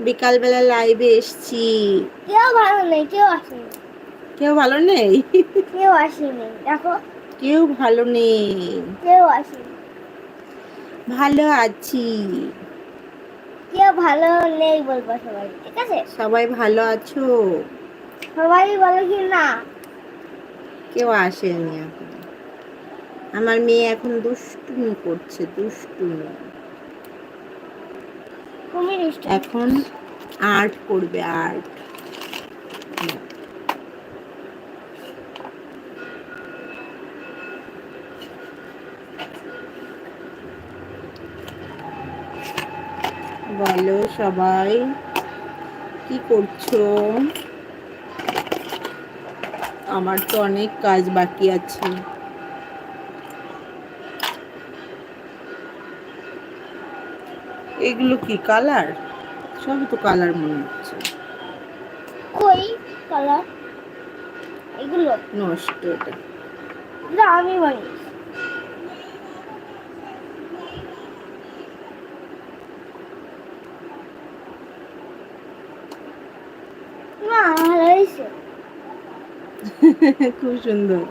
বিকালবেলা লাইভে এসছি। কেউ ভালো নেই কেউ আসেনি। কেউ ভালো নেই? কেউ আসেনি দেখো। কেউ ভালো নেই। কেউ আসেনি। ভালো আছি। কেউ ভালো নেই বলব সবাই ঠিক আছে? সবাই ভালো আছো? সবাই বলে কি না? কেউ আসেনি এখন। আমার মেয়ে এখন দুষ্টুমি করছে দুষ্টুমি। এখন আর্ট করবে আর্ট বলো সবাই কি করছ? আমার তো অনেক কাজ বাকি আছে। এগুলো কি কালার? সবই তো কালার মনে হচ্ছে। কই কালার? এগুলো? নষ্ট এটা এটা আমি বানিয়েছি না খুব সুন্দর।